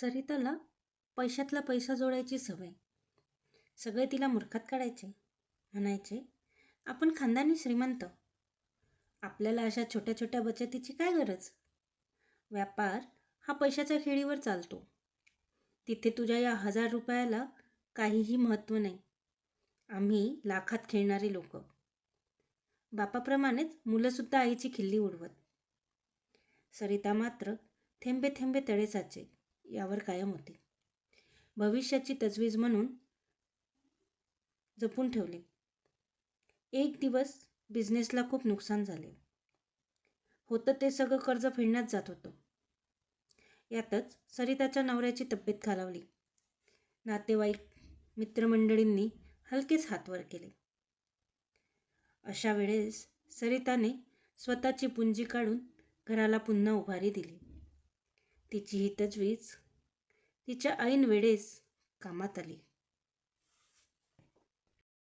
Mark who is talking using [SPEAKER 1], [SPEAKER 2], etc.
[SPEAKER 1] सरिताला पैशातला पैसा जोडायची सवय. सगळे तिला मूर्खात काढायचे. म्हणायचे आपण खानदानी श्रीमंत. आपल्याला अशा छोट्या छोट्या बचतीची काय गरज? व्यापार हा पैशाच्या खेळीवर चालतो. तिथे तुझ्या या हजार रुपयाला काहीही महत्त्व नाही. आम्ही लाखात खेळणारे लोक. बापाप्रमाणेच मुलंसुद्धा आईची खिल्ली उडवत. सरिता मात्र थेंबे थेंबे तळे साचे यावर कायम होते. भविष्याची तजवीज म्हणून जपून ठेवले. एक दिवस बिझनेसला खूप नुकसान झाले. होतं ते सगळं कर्ज फेडण्यात जात होतं. यातच सरिताच्या नवऱ्याची तब्येत खालावली. नातेवाईक मित्रमंडळींनी हलकेच हातवर केले. अशा वेळेस सरिताने स्वतःची पुंजी काढून घराला पुन्हा उभारी दिली. तिची ही तजवीज तिच्या ऐन वेळेस कामात आली.